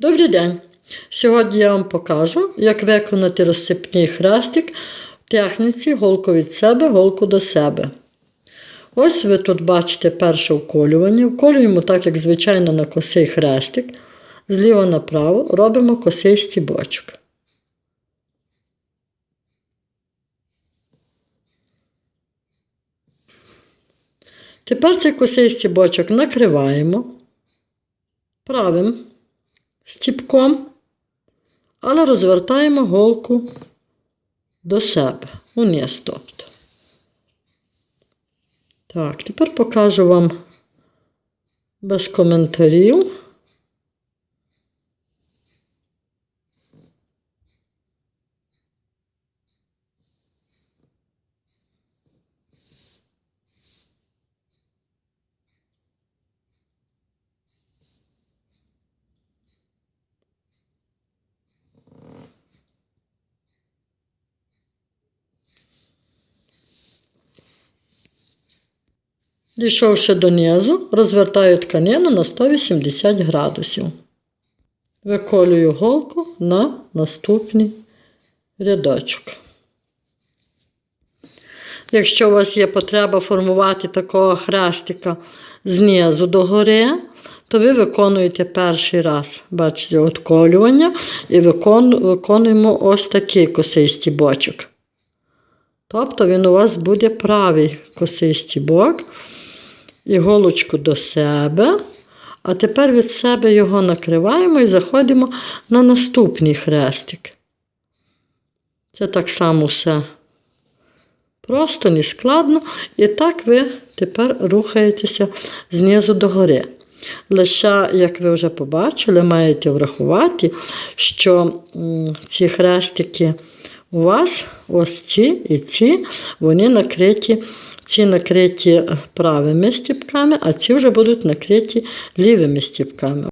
Добрий день! Сьогодні я вам покажу, як виконати розсипний хрестик в техніці голку від себе, голку до себе. Ось ви тут бачите перше вколювання. Вколюємо так, як звичайно, на косий хрестик. Зліва направо робимо косий стібочок. Тепер цей косий стібочок накриваємо правим стіпком, але розвертаємо голку до себе, униз, тобто. Так, тепер покажу вам без коментарів. Дійшовши донизу, розвертаю тканину на 180 градусів. Виколюю голку на наступний рядочок. Якщо у вас є потреба формувати такого хрестика знизу до гори, то ви виконуєте перший раз, бачите, отколювання і викон, виконуємо ось такий косий стібочок. Тобто він у вас буде правий косий стібок і голочку до себе. А тепер від себе його накриваємо і заходимо на наступний хрестик. Це так само все просто, не складно. І так ви тепер рухаєтеся знизу до гори. Лише, як ви вже побачили, маєте врахувати, що ці хрестики у вас, ось ці і ці, вони накриті. Ці накриті правими стіпками, а ці вже будуть накриті лівими стіпками.